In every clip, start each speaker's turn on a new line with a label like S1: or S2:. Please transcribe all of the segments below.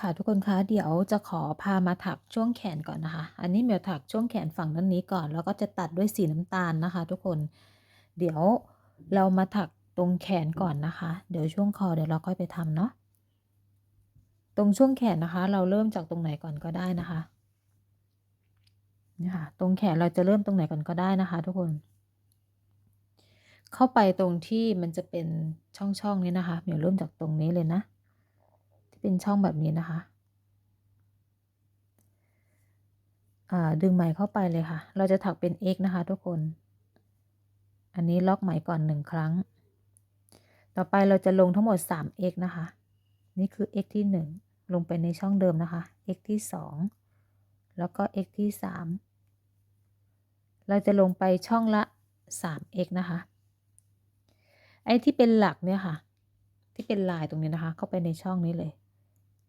S1: ค่ะทุกคนคะเดี๋ยวจะขอพามาถักช่วงแขนก่อนนะคะ อันนี้เหมียวถักช่วงแขนฝั่งด้านนี้ก่อน แล้วก็จะตัดด้วยสีน้ำตาลนะคะ ทุกคนเดี๋ยวเรามาถักตรงแขนก่อนนะคะ เดี๋ยวช่วงคอเดี๋ยวเราค่อยไปทำเนาะตรงช่วงแขนนะคะ เราเริ่มจากตรงไหนก่อนก็ได้นะคะนี่ค่ะตรงแขนเราจะเริ่มตรงไหนก่อนก็ได้นะคะ ทุกคน เข้าไปตรงที่มันจะเป็นช่องๆนี้นะคะเดี๋ยวเริ่มจากตรงนี้เลยนะ ที่เป็นช่องแบบนี้นะคะดึงไหมเข้าไปเลยค่ะ เราจะถักเป็น x นะคะทุกคน อันนี้ล็อกไหมก่อนหนึ่งครั้ง ต่อไปเราจะลงทั้งหมด 3x นะคะ นี่คือ x ที่ 1 ลงไปในช่องเดิมนะคะ x ที่ 2 แล้วก็ x ที่ 3 เราจะลงไปช่องละ 3x นะคะ ไอ้ที่เป็นหลักเนี่ยค่ะ ที่เป็นลายตรงนี้นะคะ เข้าไปในช่องนี้เลย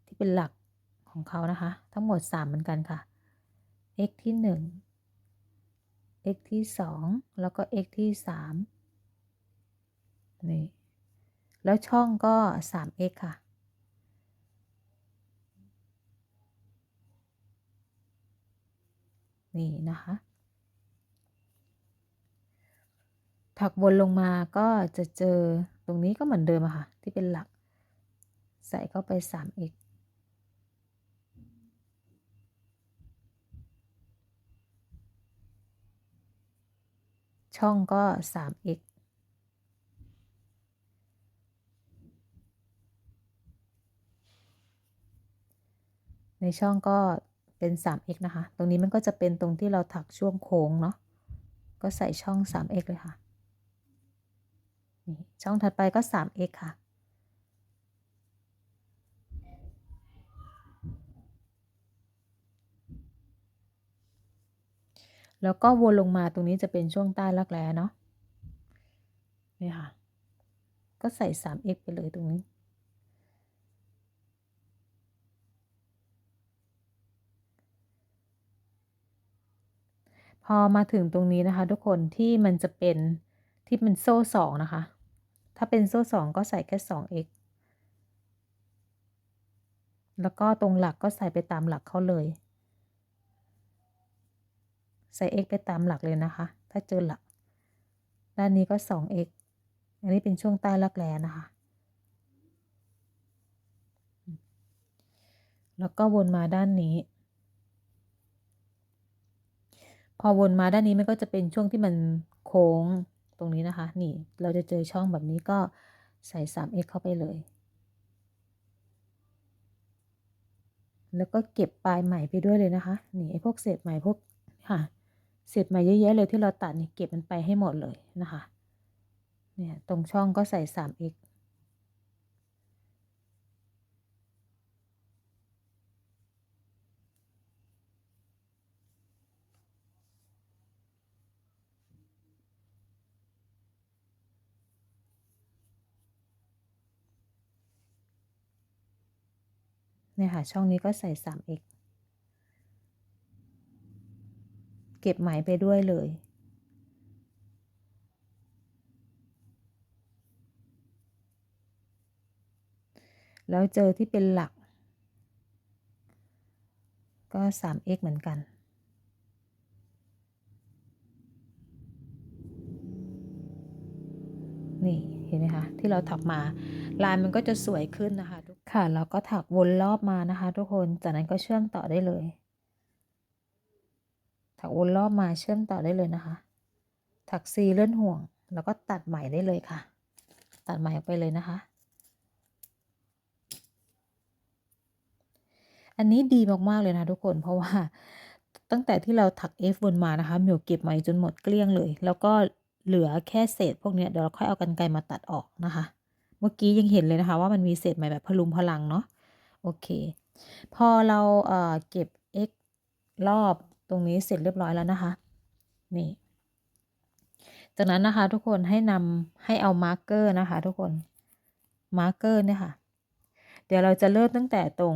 S1: ที่เป็นหลักของเขานะคะ ทั้งหมด 3 เหมือนกันค่ะ x ที่ 1 x ที่ 2 แล้วก็ x ที่ 3 นี่ แล้วช่องก็ 3x ค่ะ นี่นะคะ ถักวนลงมาก็จะเจอตรงนี้ก็เหมือนเดิมอะค่ะ ที่เป็นหลัก ใส่เข้าไป 3x ช่องก็ 3x ในช่องก็เป็น 3x นะคะ ตรงนี้มันก็จะเป็นตรงที่เราถักช่วงโค้งเนาะ ก็ใส่ช่อง 3x เลยค่ะ ช่องถัดไปก็ 3x ค่ะ แล้วก็วนลงมาตรงนี้จะเป็นช่วงใต้รักแร้เนาะนี่ค่ะ ก็ใส่ 3x ไปเลยตรงนี้พอมาถึงตรงนี้นะคะ ทุกคนที่มันจะเป็นที่มันโซ่สองนะคะ ถ้าเป็นโซ่สองก็ใส่แค่ 2x แล้วก็ตรงหลักก็ใส่ไปตามหลักเขาเลย ใส่ x ไปตามหลักเลยนะคะ ถ้าเจอหลัก ด้านนี้ก็ 2x อันนี้เป็นช่วงใต้รักแร้นะคะ แล้วก็วนมาด้านนี้ พอวนมาด้านนี้มันก็จะเป็นช่วงที่มันโค้งตรงนี้นะคะ นี่เราจะเจอช่องแบบนี้ก็ใส่ 3x เข้าไปเลย แล้วก็เก็บปลายไหมไปด้วยเลยนะคะ นี่ไอ้พวกเศษไหมพวกค่ะ เศษมาเยอะแยะเลยที่เราตัดเนี่ยเก็บมันไปให้หมดเลยนะคะ เนี่ยตรงช่องก็ใส่ 3x เนี่ยค่ะช่องนี้ก็ใส่ 3x เก็บไหมไปด้วยเลย แล้วเจอที่เป็นหลัก ก็ 3x เหมือนกัน นี่เห็นไหมคะที่เราถักมาลายมันก็จะสวยขึ้นนะคะทุกค่ะ เราก็ถักวนรอบมานะคะ ทุกคนจากนั้นก็เชื่อมต่อได้เลย ถักวนรอบมาเชื่อมต่อได้เลยนะคะ ถักซีเลื่อนห่วง แล้วก็ตัดใหม่ได้เลยค่ะ ตัดใหม่ออกไปเลยนะคะ อันนี้ดีมากๆเลยนะทุกคนเพราะว่าตั้งแต่ที่เราถัก F บนมานะคะมิวเก็บไหมจนหมดเกลี้ยงเลย แล้วก็เหลือแค่เศษพวกนี้เดี๋ยวเราค่อยเอากันไกมาตัดออกนะคะ เมื่อกี้ยังเห็นเลยนะคะ ว่ามันมีเศษไหมแบบพลุมพลังเนาะโอเค พอเราเอ่อเก็บ x รอบ ตรงนี้เสร็จเรียบร้อยแล้วนะคะ นี่ จากนั้นนะคะทุกคนให้นำให้เอามาร์กเกอร์นะคะ ทุกคนมาร์กเกอร์เนี่ยค่ะ เดี๋ยวเราจะเริ่มตั้งแต่ตรง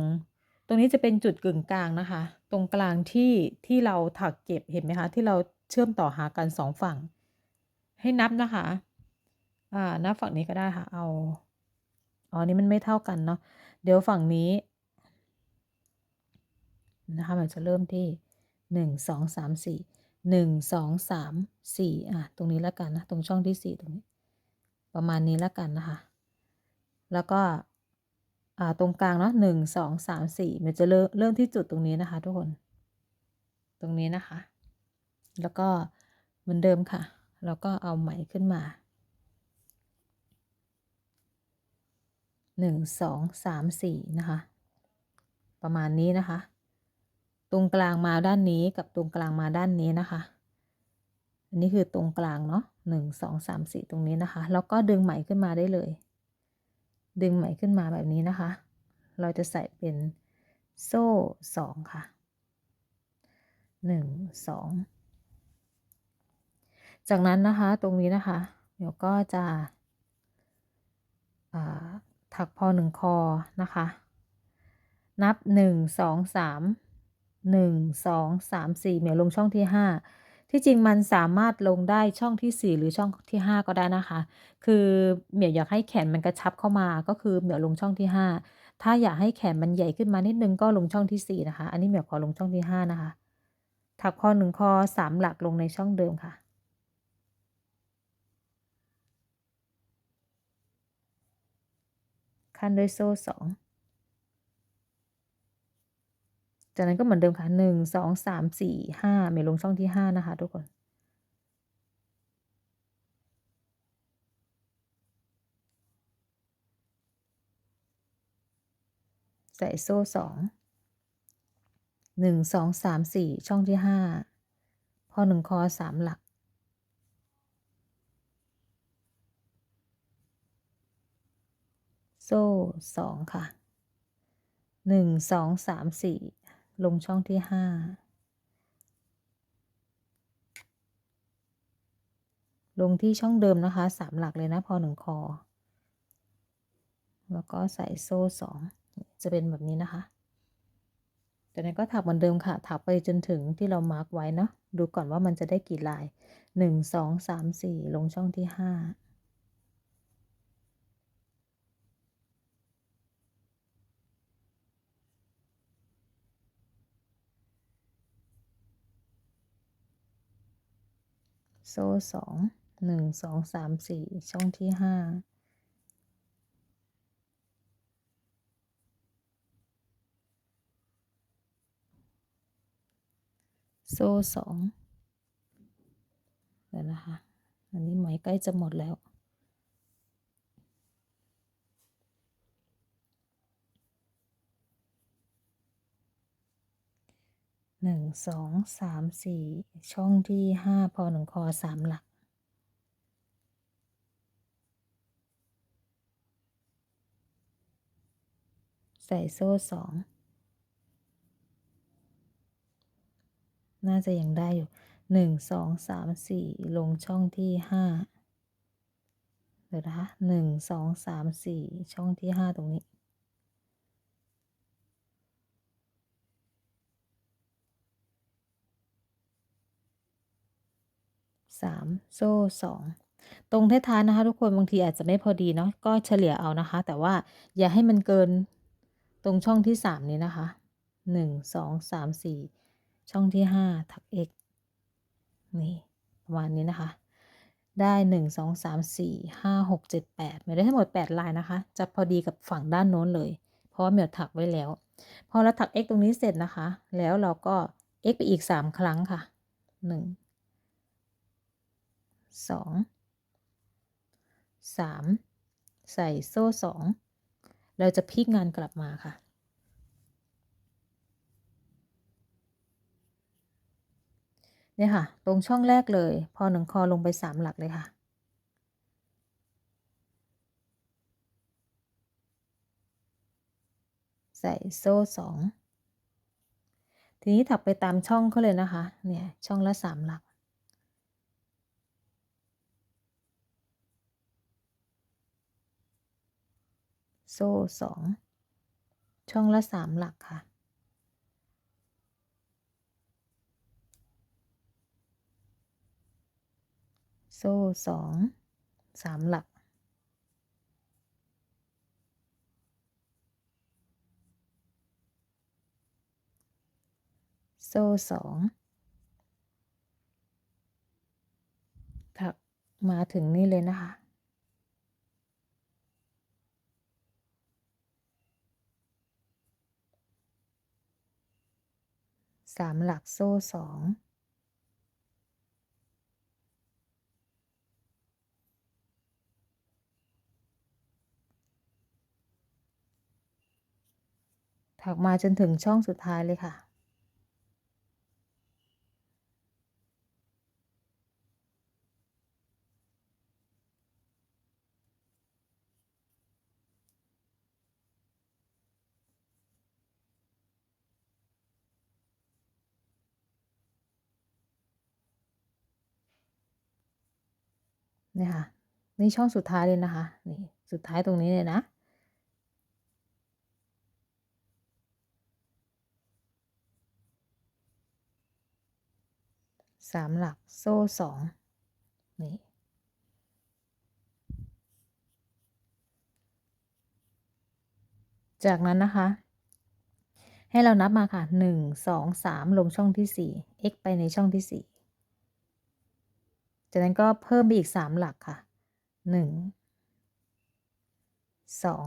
S1: ตรงนี้จะเป็นจุดกึ่งกลางนะคะ ตรงกลางที่ที่เราถักเก็บเห็นไหมคะ ที่เราเชื่อมต่อหากันสองฝั่ง ให้นับนะคะ อ่า นับฝั่งนี้ก็ได้ค่ะ เอาอ๋อนี้มันไม่เท่ากันเนาะ เดี๋ยวฝั่งนี้นะคะ มันจะเริ่มที่ หนึ่งสองสามสี่หนึ่งสองสามสี่อะตรงนี้แล้วกันนะ ตรงช่องที่สี่ตรงนี้ ประมาณนี้แล้วกันนะคะ แล้วก็อ่าตรงกลางเนาะหนึ่งสองสามสี่มันจะเริ่มเริ่มที่จุดตรงนี้นะคะ ทุกคน ตรงนี้นะคะ แล้วก็เหมือนเดิมค่ะ แล้วก็เอาไหมขึ้นมาหนึ่งสองสามสี่นะคะ ประมาณนี้นะคะ ตรงกลางมาด้านนี้กับตรงกลางมาด้านนี้นะคะ อันนี้คือตรงกลางเนาะหนึ่งสองสามสี่ตรงนี้นะคะ แล้วก็ดึงไหมขึ้นมาได้เลย ดึงไหมขึ้นมาแบบนี้นะคะ เราจะใส่เป็นโซ่สองค่ะหนึ่งสองจากนั้นนะคะตรงนี้นะคะ เดี๋ยวก็จะถักพอหนึ่งคอนะคะ นับหนึ่งสองสาม 1 2 3 4เหมียวลงช่องที่ 5 ที่จริงมันสามารถลงได้ช่องที่ 4 หรือช่องที่ 5 ก็ได้นะคะ คือเหมียวอยากให้แขนมันกระชับเข้ามาก็คือเหมียวลงช่องที่ 5 ถ้าอยากให้แขนมันใหญ่ขึ้นมานิดนึงก็ลงช่องที่ 4 นะคะ อันนี้เหมียวขอลงช่องที่ 5 นะคะถักข้อ1ข้อ3หลักลงในช่องเดิมค่ะขั้นด้วยโซ่2 จากนั้นก็เหมือนเดิมค่ะหนึ่งสองสามสี่ห้าเมลงช่องที่ห้านะคะ ทุกคน ใส่โซ่สองหนึ่งสองสามสี่ช่องที่ห้าพอหนึ่งคอสามหลัก โซ่สองค่ะหนึ่งสองสามสี่ ลงช่องที่ห้าลงที่ช่องเดิมนะคะสามหลักเลยนะพอหนึ่งคอ แล้วก็ใส่โซ่สองจะเป็นแบบนี้นะคะจากนั้นก็ถักเหมือนเดิมค่ะ ถักไปจนถึงที่เรามาร์กไว้เนาะ ดูก่อนว่ามันจะได้กี่ลายหนึ่งสองสามสี่ลงช่องที่ห้า โซ่สองหนึ่งสองสามสี่ช่องที่ห้าโซ่สองเดี๋ยวนะคะ อันนี้ไหมใกล้จะหมดแล้ว หนึ่งสองสามสี่ช่องที่ห้าพอหนึ่งคอสามหลัก ใส่โซ่สองน่าจะยังได้อยู่หนึ่งสองสามสี่ลงช่องที่ห้าเดี๋ยวนะคะหนึ่งสองสามสี่ช่องที่ห้าตรงนี้ สามโซ่สองตรงท้ายๆนะคะ ทุกคนบางทีอาจจะไม่พอดีเนาะก็เฉลี่ยเอานะคะ แต่ว่าอย่าให้มันเกินตรงช่องที่สามนี้นะคะหนึ่งสองสามสี่ช่องที่ห้าถัก x นี่ประมาณนี้นะคะได้หนึ่งสองสามสี่ห้าหกเจ็ดแปดไม่ได้ทั้งหมดแปดลายนะคะ จะพอดีกับฝั่งด้านโน้นเลย เพราะว่าเมียวถักไว้แล้ว พอเราถัก x ตรงนี้เสร็จนะคะ แล้วเราก็ x ไปอีกสามครั้งค่ะหนึ่ง สองสามใส่โซ่สองเราจะพลิกงานกลับมาค่ะ เนี่ยค่ะ ตรงช่องแรกเลย พอหนึ่งคอลงไปสามหลักเลยค่ะใส่โซ่สอง ทีนี้ถักไปตามช่องเขาเลยนะคะ เนี่ย ช่องละสามหลัก โซ่สองช่องละสามหลักค่ะ โซ่สองสามหลัก โซ่สองถักมาถึงนี่เลยนะคะ สามหลักโซ่สองถักมาจนถึงช่องสุดท้ายเลยค่ะ นี่ค่ะนี่ช่องสุดท้ายเลยนะคะนี่สุดท้ายตรงนี้เลยนะ สามหลักโซ่สองนี่จากนั้นนะคะ ให้เรานับมาค่ะหนึ่งสองสามลงช่องที่สี่ x ไปในช่องที่สี่ จากนั้นก็เพิ่มไปอีกสามหลักค่ะหนึ่งสอง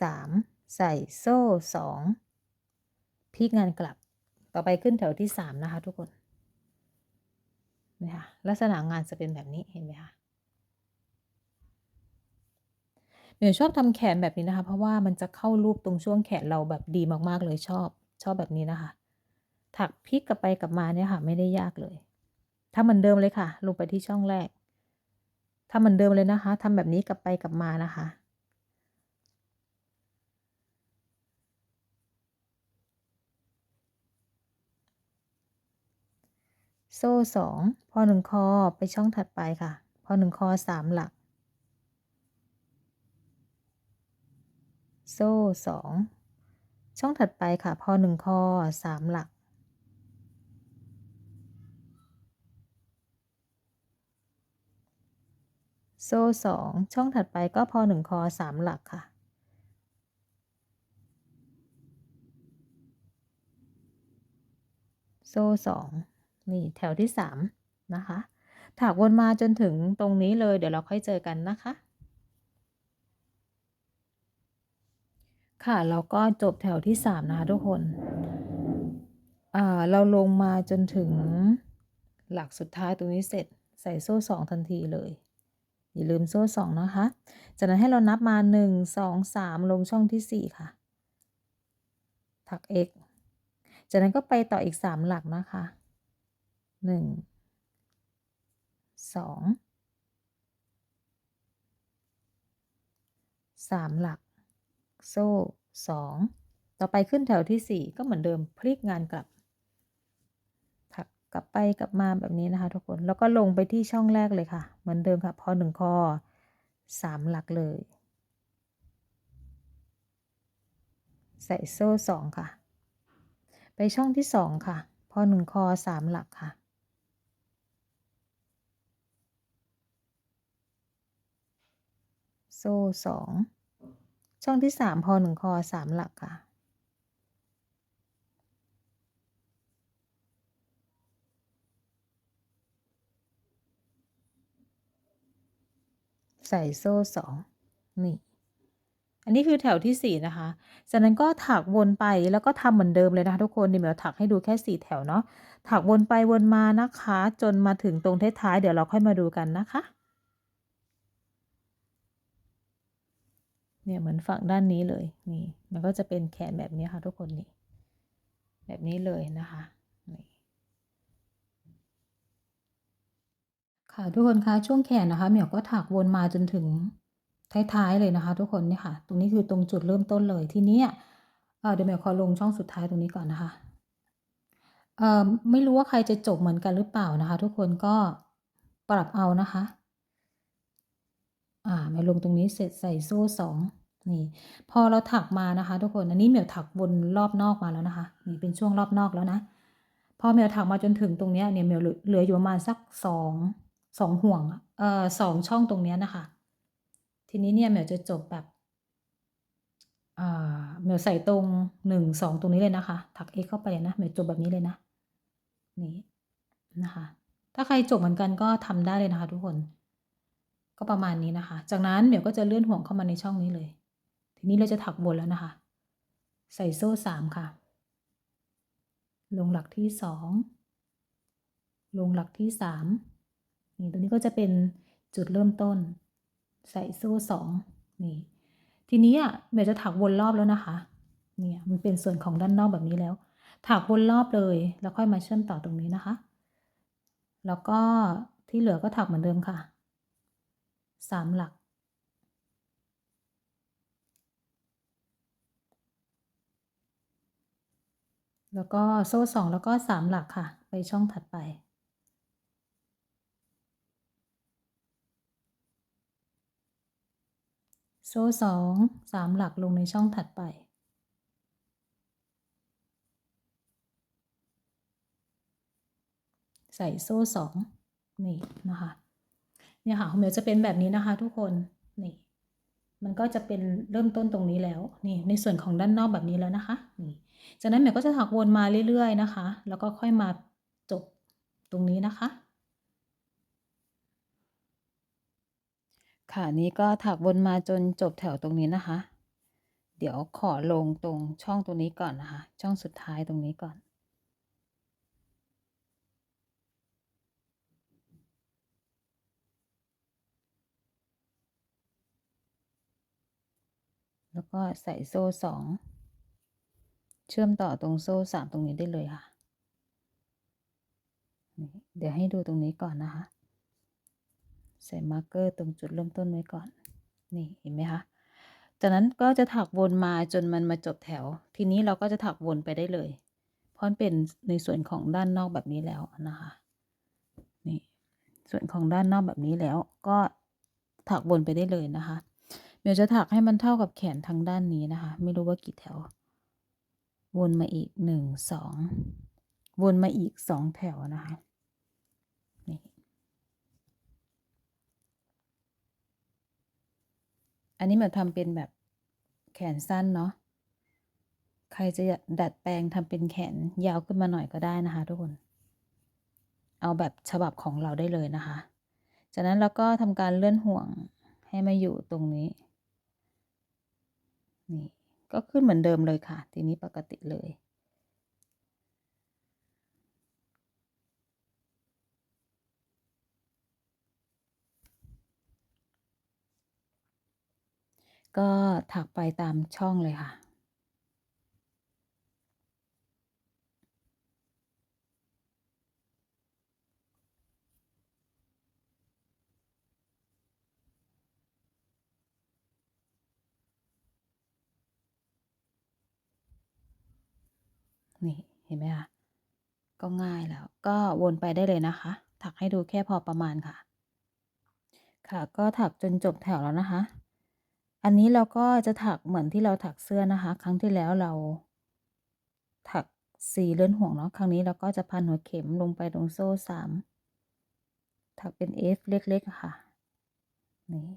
S1: สามใส่โซ่สองพลิกงานกลับ ต่อไปขึ้นแถวที่สามนะคะทุกคนนี่ค่ะลักษณะงานจะเป็นแบบนี้เห็นไหมคะเดี๋ยวชอบทำแขนแบบนี้นะคะ เพราะว่ามันจะเข้ารูปตรงช่วงแขนเราแบบดีมากๆเลยชอบ ชอบแบบนี้นะคะ ถักพลิกกลับไปกลับมาเนี่ยค่ะ ไม่ได้ยากเลย ทำเหมือนเดิมเลยค่ะ ลงไปที่ช่องแรกทำเหมือนเดิมเลยนะคะทำแบบนี้กลับไปกลับมานะคะ โซ่สองพอหนึ่งคอไปช่องถัดไปค่ะ พอหนึ่งคอสามหลัก โซ่สองช่องถัดไปค่ะ พอหนึ่งคอสามหลัก โซ่สองช่องถัดไปก็พอหนึ่งคอสามหลักค่ะ โซ่สองนี่แถวที่สามนะคะถักวนมาจนถึงตรงนี้เลยเดี๋ยวเราค่อยเจอกันนะคะ ค่ะเราก็จบแถวที่สามนะคะทุกคนเราลงมาจนถึงหลักสุดท้ายตรงนี้เสร็จใส่โซ่สองทันทีเลย อย่าลืมโซ่สองนะคะ จากนั้นให้เรานับมาหนึ่งสองสามลงช่องที่สี่ค่ะ ถัก x จากนั้นก็ไปต่ออีกสามหลักนะคะหนึ่งสองสามหลัก โซ่สองต่อไปขึ้นแถวที่สี่ก็เหมือนเดิมพลิกงานกลับ กลับไปกลับมาแบบนี้นะคะ ทุกคนแล้วก็ลงไปที่ช่องแรกเลยค่ะ เหมือนเดิมค่ะพอหนึ่งคอสามหลักเลย ใส่โซ่สองค่ะ ไปช่องที่สองค่ะ พอหนึ่งคอสามหลักค่ะ โซ่สองช่องที่สามพอหนึ่งคอสามหลักค่ะ ใส่โซ่สองนี่ อันนี้คือแถวที่สี่นะคะ จากนั้นก็ถักวนไปแล้วก็ทำเหมือนเดิมเลยนะคะทุกคนเดี๋ยวเราถักให้ดูแค่สี่แถวเนาะ ถักวนไปวนมานะคะ จนมาถึงตรงท้ายๆเดี๋ยวเราค่อยมาดูกันนะคะ เนี่ยเหมือนฝั่งด้านนี้เลย นี่ มันก็จะเป็นแขนแบบนี้ค่ะทุกคนนี่ แบบนี้เลยนะคะนี่ ค่ะทุกคนคะช่วงแขนนะคะเหมียวก็ถักวนมาจนถึงท้ายๆเลยนะคะ ทุกคนนี่ค่ะ ตรงนี้คือตรงจุดเริ่มต้นเลยทีนี้เดี๋ยวเหมียวขอลงช่องสุดท้ายตรงนี้ก่อนนะคะเอ่อไม่รู้ว่าใครจะจบเหมือนกันหรือเปล่านะคะ ทุกคนก็ปรับเอานะคะ อ่ามาลงตรงนี้เสร็จใส่โซ่สองนี่ พอเราถักมานะคะ ทุกคนอันนี้เหมียวถักวนรอบนอกมาแล้วนะคะ นี่เป็นช่วงรอบนอกแล้วนะ พอเหมียวถักมาจนถึงตรงเนี้ยเนี่ยเหมียวเหลืออยู่ประมาณสักสอง สองห่วงเอ่อสองช่องตรงนี้นะคะ ทีนี้เนี่ยเหมียวจะจบแบบเอ่าเหมียวใส่ตรงหนึ่งสองตรงนี้เลยนะคะ ถัก x เข้าไปเลยนะเหมียวจบแบบนี้เลยนะ นี่นะคะ ถ้าใครจบเหมือนกันก็ทำได้เลยนะคะ ทุกคน ก็ประมาณนี้นะคะ จากนั้นเหมียวก็จะเลื่อนห่วงเข้ามาในช่องนี้เลย ทีนี้เราจะถักบนแล้วนะคะ ใส่โซ่สามค่ะ ลงหลักที่สองลงหลักที่สาม นี่ตรงนี้ก็จะเป็นจุดเริ่มต้น ใส่โซ่สองนี่ ทีนี้อะเมย์จะถักวนรอบแล้วนะคะ เนี่ยมันเป็นส่วนของด้านนอกแบบนี้แล้ว ถักวนรอบเลย แล้วค่อยมาเชื่อมต่อตรงนี้นะคะ แล้วก็ที่เหลือก็ถักเหมือนเดิมค่ะสามหลักแล้วก็โซ่สองแล้วก็สามหลักค่ะ ไปช่องถัดไป โซ่สองสามหลักลงในช่องถัดไป ใส่โซ่สองนี่นะคะเนี่ยค่ะของเมลจะเป็นแบบนี้นะคะทุกคนนี่มันก็จะเป็นเริ่มต้นตรงนี้แล้วนี่ในส่วนของด้านนอกแบบนี้แล้วนะคะนี่จากนั้นเมลก็จะถักวนมาเรื่อยๆนะคะ แล้วก็ค่อยมาจบตรงนี้นะคะ ค่ะนี้ก็ถักวนมาจนจบแถวตรงนี้นะคะ เดี๋ยวขอลงตรงช่องตรงนี้ก่อนนะคะ ช่องสุดท้ายตรงนี้ก่อน แล้วก็ใส่โซ่สอง เชื่อมต่อตรงโซ่สามตรงนี้ได้เลยค่ะ เดี๋ยวให้ดูตรงนี้ก่อนนะคะ ใส่มาร์กเกอร์ตรงจุดเริ่มต้นไว้ก่อน นี่เห็นไหมคะ จากนั้นก็จะถักวนมาจนมันมาจบแถว ทีนี้เราก็จะถักวนไปได้เลย เพราะเป็นในส่วนของด้านนอกแบบนี้แล้วนะคะ นี่ ส่วนของด้านนอกแบบนี้แล้ว ก็ถักวนไปได้เลยนะคะ เดี๋ยวจะถักให้มันเท่ากับแขนทางด้านนี้นะคะ ไม่รู้ว่ากี่แถว วนมาอีกหนึ่งสองวนมาอีกสองแถวนะคะ นี่ อันนี้มาทำเป็นแบบแขนสั้นเนาะ ใครจะดัดแปลงทำเป็นแขนยาวขึ้นมาหน่อยก็ได้นะคะทุกคน เอาแบบฉบับของเราได้เลยนะคะ จากนั้นเราก็ทำการเลื่อนห่วงให้มาอยู่ตรงนี้ นี่ ก็ขึ้นเหมือนเดิมเลยค่ะ ทีนี้ปกติเลย ก็ถักไปตามช่องเลยค่ะ นี่ เห็นไหมคะก็ง่ายแล้ว ก็วนไปได้เลยนะคะ ถักให้ดูแค่พอประมาณค่ะ ค่ะ ก็ถักจนจบแถวแล้วนะคะ อันนี้เราก็จะถักเหมือนที่เราถักเสื้อนะคะ ครั้งที่แล้วเรา ถักสี่เลื่อนห่วงเนาะครั้งนี้เราก็จะพันหัวเข็มลงไปตรงโซ่สามถักเป็น F เล็กๆค่ะนี่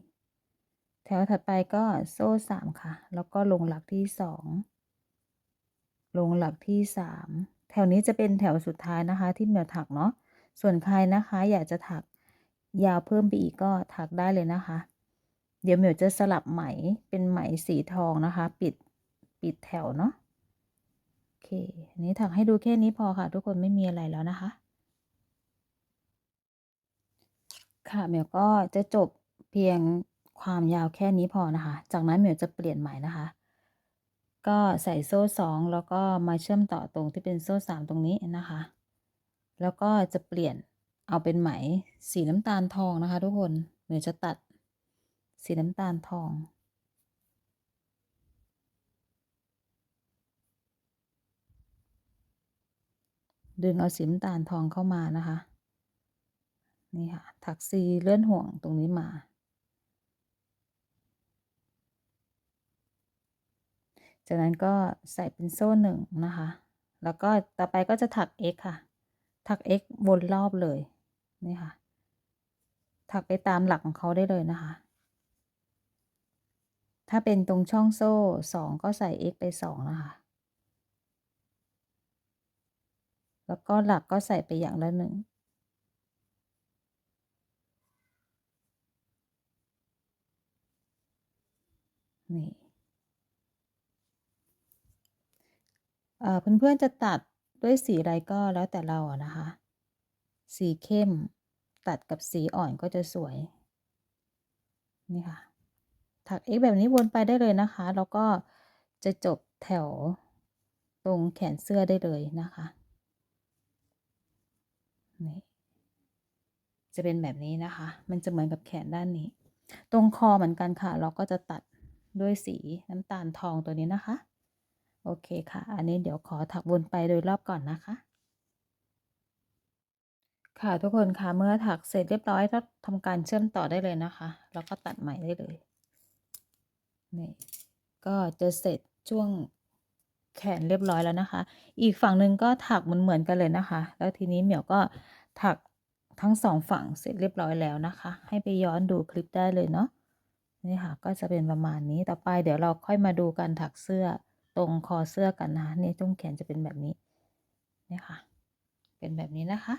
S1: แถวถัดไปก็โซ่สามค่ะ แล้วก็ลงหลักที่สองลงหลักที่สามแถวนี้จะเป็นแถวสุดท้ายนะคะ ที่เมียวถักเนาะส่วนใครนะคะ อยากจะถักยาวเพิ่มไปอีกก็ถักได้เลยนะคะ เดี๋ยวเหมียวจะสลับไหมเป็นไหมสีทองนะคะ ปิดปิดแถวเนาะโอเคอันนี้ถักให้ดูแค่นี้พอค่ะ ทุกคนไม่มีอะไรแล้วนะคะ ค่ะเหมียวก็จะจบเพียงความยาวแค่นี้พอนะคะ จากนั้นเหมียวจะเปลี่ยนไหมนะคะ ก็ใส่โซ่สองแล้วก็มาเชื่อมต่อตรงที่เป็นโซ่สามตรงนี้นะคะ แล้วก็จะเปลี่ยนเอาเป็นไหมสีน้ำตาลทองนะคะ ทุกคนเหมียวจะตัด สีน้ำตาลทอง ดึงเอาสีน้ำตาลทองเข้ามานะคะ นี่ค่ะ ถักซีเลื่อนห่วงตรงนี้มา จากนั้นก็ใส่เป็นโซ่หนึ่งนะคะ แล้วก็ต่อไปก็จะถัก x ค่ะ ถัก x วนรอบเลย นี่ค่ะ ถักไปตามหลักของเขาได้เลยนะคะ ถ้าเป็นตรงช่องโซ่สองก็ใส่ x ไปสองนะคะ แล้วก็หลักก็ใส่ไปอย่างละหนึ่งนี่เอ่อเพื่อนๆจะตัดด้วยสีอะไรก็แล้วแต่เราอะนะคะ สีเข้มตัดกับสีอ่อนก็จะสวย นี่ค่ะ ถัก x แบบนี้วนไปได้เลยนะคะ แล้วก็จะจบแถวตรงแขนเสื้อได้เลยนะคะนี่จะเป็นแบบนี้นะคะ มันจะเหมือนกับแขนด้านนี้ ตรงคอเหมือนกันค่ะ เราก็จะตัดด้วยสีน้ำตาลทองตัวนี้นะคะ โอเคค่ะ อันนี้เดี๋ยวขอถักวนไปโดยรอบก่อนนะคะ ค่ะทุกคนค่ะ เมื่อถักเสร็จเรียบร้อยก็ทำการเชื่อมต่อได้เลยนะคะ แล้วก็ตัดใหม่ได้เลย นี่ก็จะเสร็จช่วงแขนเรียบร้อยแล้วนะคะ อีกฝั่งหนึ่งก็ถักเหมือนเหมือนกันเลยนะคะ แล้วทีนี้เหมียวก็ถักทั้งสองฝั่งเสร็จเรียบร้อยแล้วนะคะ ให้ไปย้อนดูคลิปได้เลยเนาะนี่ค่ะก็จะเป็นประมาณนี้ต่อไปเดี๋ยวเราค่อยมาดูการถักเสื้อตรงคอเสื้อกันนะนี่ตรงแขนจะเป็นแบบนี้นี่ค่ะ เป็นแบบนี้นะคะ